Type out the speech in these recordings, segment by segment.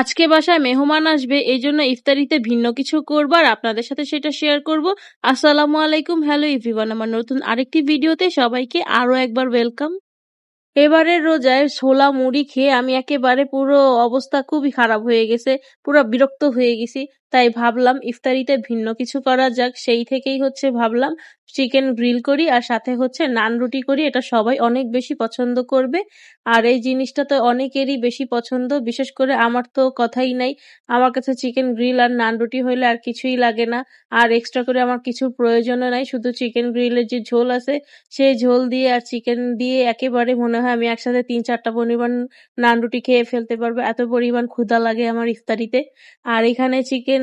আজকে বাসায় মেহমান আসবে, এই জন্য ইফতারিতে ভিন্ন কিছু করব, আর আপনাদের সাথে সেটা শেয়ার করব। আসসালামু আলাইকুম হ্যালো এভরিওয়ান আমার নতুন আরেকটি ভিডিওতে সবাইকে আরও একবার ওয়েলকাম এবারের রোজায় ছোলা মুড়ি খেয়ে আমি একেবারে পুরো অবস্থা খুবই খারাপ হয়ে গেছে, পুরো বিরক্ত হয়ে গেছি। তাই ভাবলাম ইফতারিতে ভিন্ন কিছু করা যাক। সেই থেকেই হচ্ছে ভাবলাম চিকেন গ্রিল করি আর সাথে হচ্ছে নান রুটি করি। এটা সবাই অনেক বেশি পছন্দ করবে। আর এই জিনিসটা তো অনেকেরই বেশি পছন্দ। বিশেষ করে আমার তো কথাই নাই। আমার কাছে চিকেন গ্রিল আর নান রুটি হইলে আর কিছুই লাগে না। আর এক্সট্রা করে আমার কিছু প্রয়োজনও নাই। শুধু চিকেন গ্রিলের যে ঝোল আছে, সেই ঝোল দিয়ে আর চিকেন দিয়ে একেবারে মনে হয় আমি একসাথে তিন চারটা পরিমাণ নান রুটি খেয়ে ফেলতে পারব। এত পরিমাণ ক্ষুধা লাগে আমার ইফতারিতে। আর এখানে চিকেন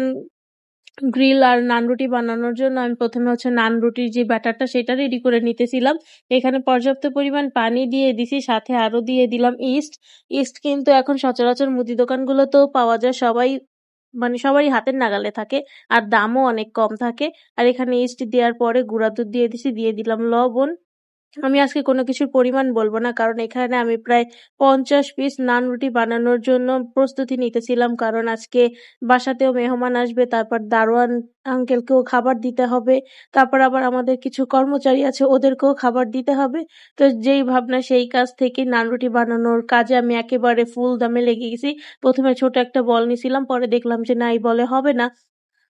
গ্রিল আর নান রুটি বানানোর জন্য আমি প্রথমে হচ্ছে নান রুটির যে ব্যাটারটা সেটা রেডি করে নিতেছিলাম। এখানে পর্যাপ্ত পরিমাণ পানি দিয়ে দিছি, সাথে আরও দিয়ে দিলাম ইস্ট ইস্ট কিন্তু এখন সচরাচর মুদি দোকানগুলোতেও পাওয়া যায়, সবাই মানে সবারই হাতের নাগালে থাকে আর দামও অনেক কম থাকে। আর এখানে ইস্ট দেওয়ার পরে গুঁড়া দুধ দিয়ে দিছি, দিয়ে দিলাম লবণ। আমি আজকে কোনো কিছুর পরিমাণ বলব না, কারণ এখানে আমি প্রায় পঞ্চাশ পিস নান রুটি বানানোর জন্য প্রস্তুতি নিতেছিলাম। কারণ আজকে বাসাতেও মেহমান আসবে, তারপর দারোয়ান আঙ্কেলকেও খাবার দিতে হবে, তারপর আবার আমাদের কিছু কর্মচারী আছে, ওদেরকেও খাবার দিতে হবে। তো যেই ভাবনা, সেই কাজ থেকে নান রুটি বানানোর কাজে আমি একেবারে ফুল দামে লেগে গেছি। প্রথমে ছোট একটা বল নিছিলাম, পরে দেখলাম যে না, এই বলে হবে না।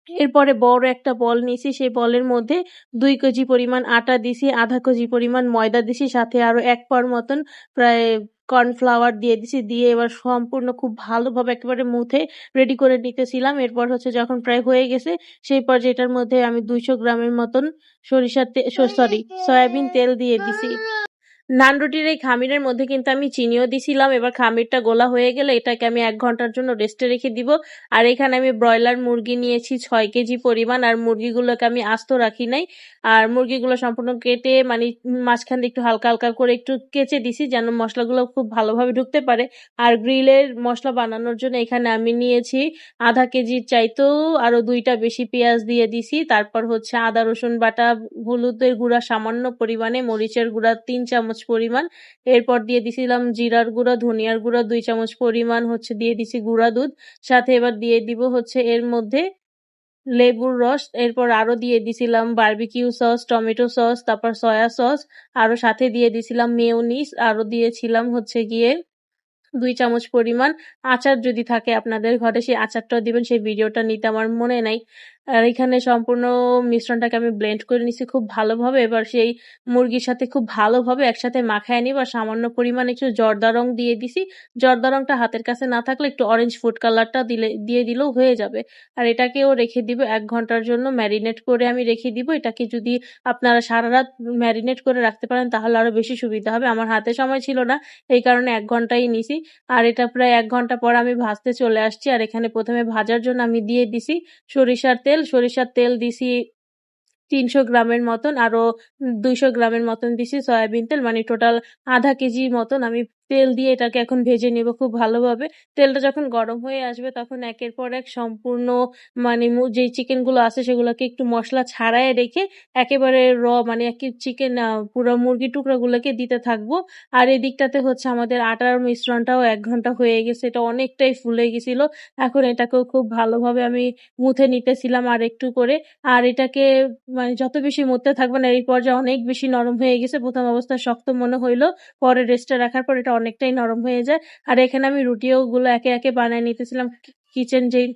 এরপরে বড় একটা বল নিছি সেই বলের মধ্যে দুই কেজি পরিমাণ আটা দিছি আধা কেজি পরিমাণ ময়দা দিছি সাথে আরও এক পার মতন প্রায় কর্নফ্লাওয়ার দিয়ে দিছি দিয়ে এবার সম্পূর্ণ খুব ভালোভাবে একেবারে মুথে রেডি করে নিতেছিলাম। এরপর হচ্ছে যখন প্রায় হয়ে গেছে, সেই পর্যায়ে এটার মধ্যে আমি দুইশো গ্রামের মতন সরিষার সরি সয়াবিন তেল দিয়ে দিছি নান রুটির এই খামিরের মধ্যে কিন্তু আমি চিনিও দিছিলাম। এবার খামিরটা গোলা হয়ে গেলে এটাকে আমি এক ঘণ্টার জন্য রেস্টে রেখে দিব। আর এখানে আমি ব্রয়লার মুরগি নিয়েছি ছয় কেজি পরিমাণ। আর মুরগিগুলোকে আমি আস্ত রাখি নাই। আর মুরগিগুলো সম্পূর্ণ কেটে মানে মাঝখান দিয়ে একটু হালকা হালকা করে একটু কেচে দিছি যেন মশলাগুলো খুব ভালোভাবে ঢুকতে পারে। আর গ্রিলের মশলা বানানোর জন্য এখানে আমি নিয়েছি আধা কেজির চাইতেও আরও দুইটা বেশি পেঁয়াজ দিয়ে দিছি। তারপর হচ্ছে আদা, রসুন বাটা, হলুদের গুঁড়া সামান্য পরিমাণে, মরিচের গুঁড়া তিন চামচ চামচ পরিমাণ। এরপর দিয়ে দিছিলাম জিরার গুঁড়া, ধনিয়ার গুঁড়া, দুই চামচ পরিমাণ হচ্ছে দিয়ে দিছি গুঁড়া দুধ। সাথে এবার দিয়ে দিব হচ্ছে এর মধ্যে লেবুর রস। এরপর আরও দিয়ে দিছিলাম বার্বিকিউ সস টমেটো সস তারপর সয়া সস আরও সাথে দিয়ে দিছিলাম মেয়োনিস আরও দিয়েছিলাম হচ্ছে গিয়ে দুই চামচ পরিমাণ আচার যদি থাকে আপনাদের ঘরে, সেই আচারটাও দিবেন। সেই ভিডিওটা নিতে আমার মনে নাই। আর এখানে সম্পূর্ণ মিশ্রণটাকে আমি ব্লেন্ড করে নিছি খুব ভালোভাবে। এবার সেই মুরগির সাথে খুব ভালোভাবে একসাথে মাখায় নিব। আর সামান্য পরিমাণ একটু জর্দা রং দিয়ে দিছি। জর্দা রংটা হাতের কাছে না থাকলে একটু অরেঞ্জ ফুড কালারটা দিলে, দিয়ে দিলেও হয়ে যাবে। আর এটাকেও রেখে দিব এক ঘণ্টার জন্য। ম্যারিনেট করে আমি রেখে দিব। এটাকে যদি আপনারা সারা রাত ম্যারিনেট করে রাখতে পারেন, তাহলে আরও বেশি সুবিধা হবে। আমার হাতে সময় ছিল না, এই কারণে এক ঘন্টাই নিছি। আর এটা প্রায় এক ঘণ্টা পর আমি ভাজতে চলে আসছি। আর এখানে প্রথমে ভাজার জন্য আমি দিয়ে দিছি সরিষার তেল, সরিষার তেল দিছি তিনশো গ্রামের মতন, আরও দুইশো গ্রামের মতন দিছি, সয়াবিন তেল মানে টোটাল আধা কেজি মতন আমি তেল দিয়ে এটাকে এখন ভেজে নেব খুব ভালোভাবে। তেলটা যখন গরম হয়ে আসবে তখন একের পর এক সম্পূর্ণ মানে যে চিকেনগুলো আছে সেগুলোকে একটু মশলা ছাড়াই রেখে একেবারে র মানে এক চিকেন পুরো মুরগি টুকরাগুলোকে দিতে থাকব। আর এদিকটাতে হচ্ছে আমাদের আটার মিশ্রণটাও এক ঘণ্টা হয়ে গেছে, এটা অনেকটাই ফুলে গেছিল। এখন এটাকেও খুব ভালোভাবে আমি মুথে নিতেছিলাম আর একটু করে। আর এটাকে মানে যত বেশি মুথতে থাকবে না এই পর্যায়ে অনেক বেশি নরম হয়ে গেছে। প্রথম অবস্থায় শক্ত মনে হইল, পরে রেস্টে রাখার পর এটা অনেকটাই নরম হয়ে যায়। আর এখানে আমি রুটিও গুলো একে একে বানিয়ে নিতেছিলাম। কিচেন যেই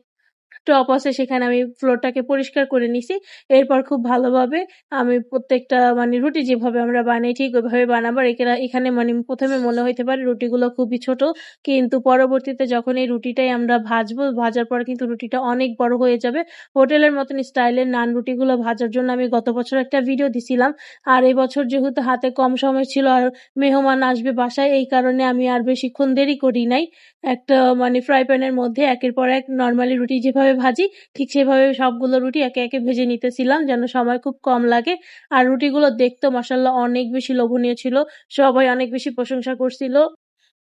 টপ আছে, সেখানে আমি ফ্লোরটাকে পরিষ্কার করে নিছি। এরপর খুব ভালোভাবে আমি প্রত্যেকটা মানে রুটি যেভাবে আমরা বানাই, ঠিক ওইভাবে বানাবার এখানে মানে প্রথমে মনে হইতে পারে রুটিগুলো খুবই ছোট, কিন্তু পরবর্তীতে যখন এই রুটিটাই আমরা ভাজবো, ভাজার পর কিন্তু রুটিটা অনেক বড় হয়ে যাবে। হোটেলের মতন স্টাইলের নান রুটিগুলো ভাজার জন্য আমি গত বছর একটা ভিডিও দিছিলাম। আর এই বছর যেহেতু হাতে কম সময় ছিল আর মেহমান আসবে বাসায়, এই কারণে আমি আর বেশিক্ষণ দেরি করি নাই। একটা মানে ফ্রাই প্যানের মধ্যে একের পর এক নর্মালি রুটি যেভাবে ভাজি, ঠিক সেভাবে সবগুলো রুটি একে একে ভেজে নিতেছিলাম যেন সময় খুব কম লাগে। আর রুটিগুলো দেখতে মাসাল্লাহ অনেক বেশি লোভনীয় ছিল, সবাই অনেক বেশি প্রশংসা করছিল।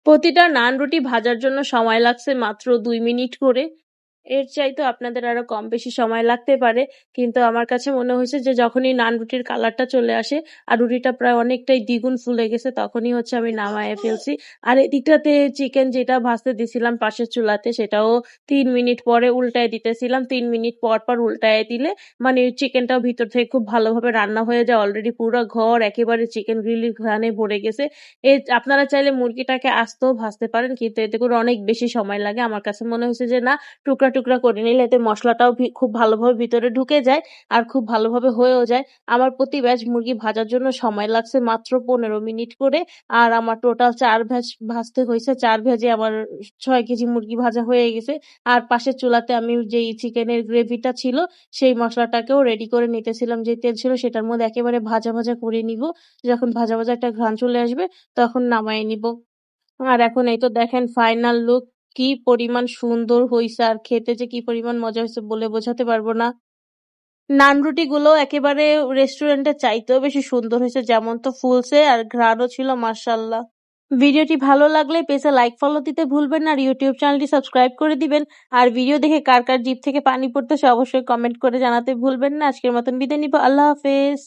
প্রতিটা নান রুটি ভাজার জন্য সময় লাগছে মাত্র দুই মিনিট করে। এর চাইতেও আপনাদের আরও কম বেশি সময় লাগতে পারে। কিন্তু আমার কাছে মনে হয়েছে যে যখনই নান রুটির কালারটা চলে আসে আর রুটিটা প্রায় অনেকটাই দ্বিগুণ ফুলে গেছে তখনই হচ্ছে আমি নামায় ফেলছি। আর এদিকটাতে চিকেন যেটা ভাজতে দিছিলাম পাশের চুলাতে সেটাও তিন মিনিট পরে উল্টায় দিতেছিলাম। তিন মিনিট পর, পর উল্টায় দিলে মানে চিকেনটাও ভিতর থেকে খুব ভালোভাবে রান্না হয়ে যায়। অলরেডি পুরো ঘর একেবারে চিকেন গ্রিলির ঘ্রাণে ভরে গেছে। এ আপনারা চাইলে মুরগিটাকে আস্তেও ভাজতে পারেন কিন্তু এতে করে অনেক বেশি সময় লাগে। আমার কাছে মনে হয়েছে যে না টুকরা, টুকরা করে নিলে এতে মসলাটাও ভি খুব ভালোভাবে ভিতরে ঢুকে যায় আর খুব ভালোভাবে হয়েও যায়। আমার প্রতি ব্যাচ মুরগি ভাজার জন্য সময় লাগছে মাত্র ১৫ মিনিট করে। আর আমার টোটাল চার ভ্যাজ ভাজতে হয়েছে চার ভেজে আমার ছয় কেজি মুরগি ভাজা হয়ে গেছে। আর পাশের চুলাতে আমি যেই চিকেনের গ্রেভিটা ছিল সেই মশলাটাকেও রেডি করে নিতেছিলাম। যে তেল ছিল সেটার মধ্যে একেবারে ভাজা, ভাজা করে নিবো। যখন ভাজা, ভাজা একটা ঘ্রাণ চলে আসবে তখন নামায়ে নিবো। আর এখন এই তো দেখেন ফাইনাল লুক কি পরিমাণ সুন্দর হইছে আর খেতে যে কি পরিমাণ মজা হয়েছে বলে বোঝাতে পারব না। নান রুটি গুলো একেবারে রেস্টুরেন্টের চাইতেও বেশি সুন্দর হয়েছে যেমন তো ফুলছে আর ঘ্রাণও ছিল মাশাআল্লাহ। ভিডিওটি ভালো লাগলে পেজে লাইক ফলো দিতে ভুলবেন না আর ইউটিউব চ্যানেলটি সাবস্ক্রাইব করে দিবেন। আর ভিডিও দেখে কার, কার জিপ থেকে পানি পড়তেছে অবশ্যই কমেন্ট করে জানাতে ভুলবেন না। আজকের মতন বিদায় নিবো। আল্লাহ হাফেজ।